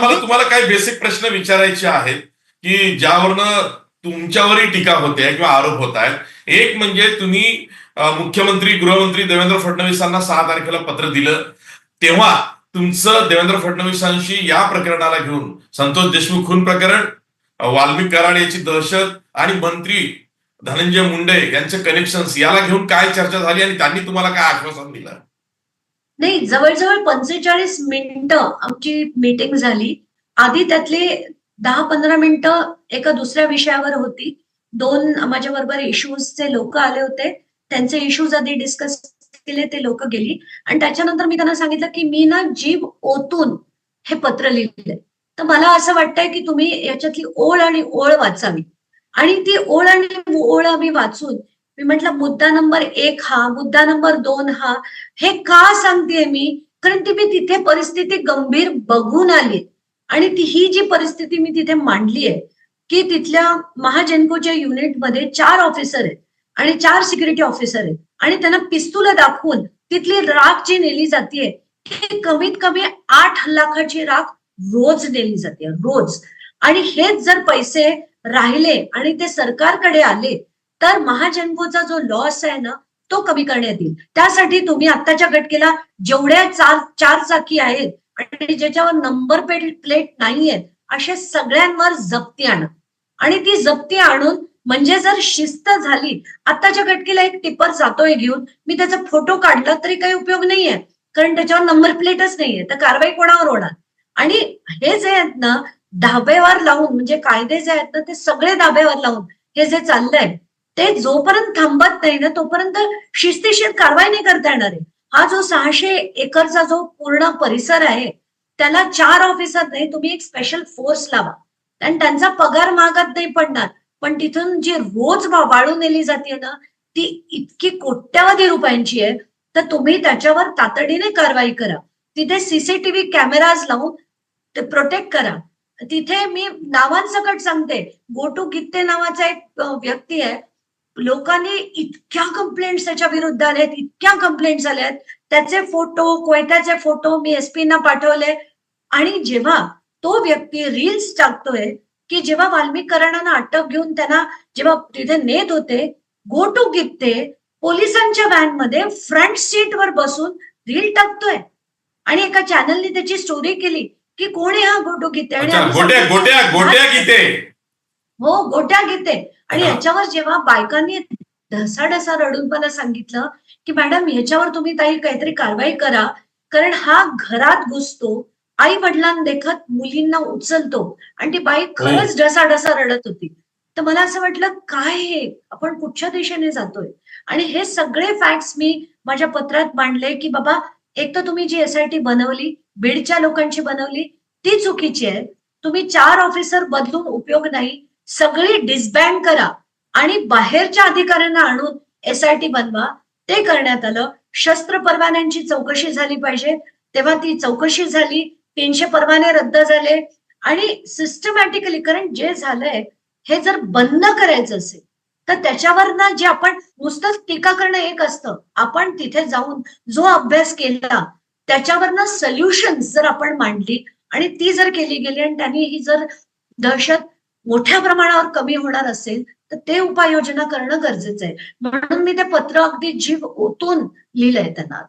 मला तुम्हाला काही बेसिक प्रश्न विचारायचे आहेत की ज्यावरनं तुमच्यावरही टीका होते किंवा आरोप होत आहेत. एक म्हणजे तुम्ही मुख्यमंत्री गृहमंत्री देवेंद्र फडणवीसांना सहा तारखेला पत्र दिलं. तेव्हा तुमचं देवेंद्र फडणवीसांशी या प्रकरणाला घेऊन संतोष देशमुख खून प्रकरण वाल्मिक कराड याची दहशत आणि मंत्री धनंजय मुंडे यांचे कनेक्शन्स याला घेऊन काय चर्चा झाली आणि त्यांनी तुम्हाला काय आश्वासन दिलं? नाही जवळजवळ पंचेचाळीस मिनिटं आमची मीटिंग झाली. आधी त्यातले दहा पंधरा मिनिटं एका दुसऱ्या विषयावर होती. दोन माझ्या बरोबर इश्यूजचे लोक आले होते. त्यांचे इश्यूज आधी डिस्कस केले ते लोक गेली. आणि त्याच्यानंतर मी त्यांना सांगितलं की मी ना जीव ओतून हे पत्र लिहिले तर मला असं वाटतंय की तुम्ही याच्यातली ओळ आणि ओळ वाचावी. आणि ती ओळ आणि ओळ आम्ही वाचून मी म्हटलं मुद्दा नंबर एक हा मुद्दा नंबर दोन हा. हे का सांगतेय मी? कारण ती मी तिथे परिस्थिती गंभीर बघून आली. आणि ती ही जी परिस्थिती मी तिथे मांडली आहे की तिथल्या महाजनकोच्या युनिटमध्ये चार ऑफिसर आहेत आणि चार सिक्युरिटी ऑफिसर आहेत. आणि त्यांना पिस्तुलं दाखवून तिथली राख जी नेली जाते ती कमीत कमी आठ लाखाची राख रोज नेली जाते रोज. आणि हेच जर पैसे राहिले आणि ते सरकारकडे आले तर महाजनकोचा जो लॉस आहे ना तो कमी करण्यात येईल. त्यासाठी तुम्ही आत्ताच्या घटकेला जेवढ्या चार चार चाकी आहेत आणि ज्याच्यावर नंबर प्लेट नाहीयेत अशा सगळ्यांवर जप्ती आणा. आणि ती जप्ती आणून म्हणजे जर शिस्त झाली आत्ताच्या घटकेला एक टिपर जातोय घेऊन मी त्याचा फोटो काढला तरी काही उपयोग नाहीये कारण त्याच्यावर नंबर प्लेटच नाहीये तर कारवाई कोणावर होणार? आणि हे जे आहेत ना धाबेवर लावून म्हणजे कायदे जे आहेत ना ते सगळे धाब्यावर लावून हे जे चाललंय ते जोपर्यंत थांबत नाही ना तोपर्यंत शिस्तीशीर कारवाई नाही करता येणार आहे. हा जो सहाशे एकरचा जो पूर्ण परिसर आहे त्याला चार ऑफिसर नाही तुम्ही एक स्पेशल फोर्स लावा. कारण त्यांचा पगार मागत नाही पडणार पण तिथून जी रोज वाळून नेली जाते ना ती इतकी कोट्यावधी रुपयांची आहे तर तुम्ही त्याच्यावर तातडीने कारवाई करा. तिथे सीसीटीव्ही कॅमेराज लावून ते प्रोटेक्ट करा. तिथे मी नावांसकट सांगते गोटू गित्ते नावाचा एक व्यक्ती आहे लोकांनी इतक्या कंप्लेंट्स त्याच्या विरुद्ध आल्यात इतक्या कंप्लेंट्स आल्यात त्याचे फोटो कोयत्याचे फोटो मी एसपी ना पाठवले. आणि जेव्हा तो व्यक्ती रील्स टाकतोय की जेव्हा वाल्मिक कराडांना अटक घेऊन त्यांना जेव्हा तिथे नेत होते गो टू गिफ्ते पोलिसांच्या व्हॅनमध्ये फ्रंट सीट वर बसून रील टाकतोय. आणि एका चॅनलने त्याची स्टोरी केली की कोण आहे हा गो टू गित्ते आणि हो गोट्या घेते. आणि हा. याच्यावर जेव्हा बायकांनी ढसाढसा रडून मला सांगितलं की मॅडम ह्याच्यावर तुम्ही ताई काहीतरी कारवाई करा कारण हा घरात घुसतो आई वडिलांदेखत मुलींना उचलतो आणि ती बाई खरंच ढसाढसा रडत होती. तर मला असं वाटलं काय हे? आपण कुठच्या दिशेने जातोय? आणि हे सगळे फॅक्ट्स मी माझ्या पत्रात मांडले की बाबा एक तर तुम्ही जी एसआयटी बनवली बीडच्या लोकांची बनवली ती चुकीची आहे. तुम्ही चार ऑफिसर बदलून उपयोग नाही सगळी डिसबँड करा आणि बाहेरच्या अधिकाऱ्यांना आणून एसआयटी बनवा. ते करण्यात आलं. शस्त्र परवान्यांची चौकशी झाली पाहिजे. तेव्हा ती चौकशी झाली. तीनशे परवाने रद्द झाले. आणि सिस्टमॅटिकली कारण जे झालंय हे जर बंद करायचं असेल तर त्याच्यावर ना जे आपण नुसतंच टीका करणं एक असतं. आपण तिथे जाऊन जो अभ्यास केला त्याच्यावरनं सल्युशन जर आपण मांडली आणि ती जर केली गेली आणि त्यांनी ही जर दहशत मोठ्या प्रमाणावर कमी होणार असेल तर ते उपाययोजना करणं गरजेचं आहे. म्हणून मी ते पत्र अगदी जीव ओतून लिहिलंय त्यांना.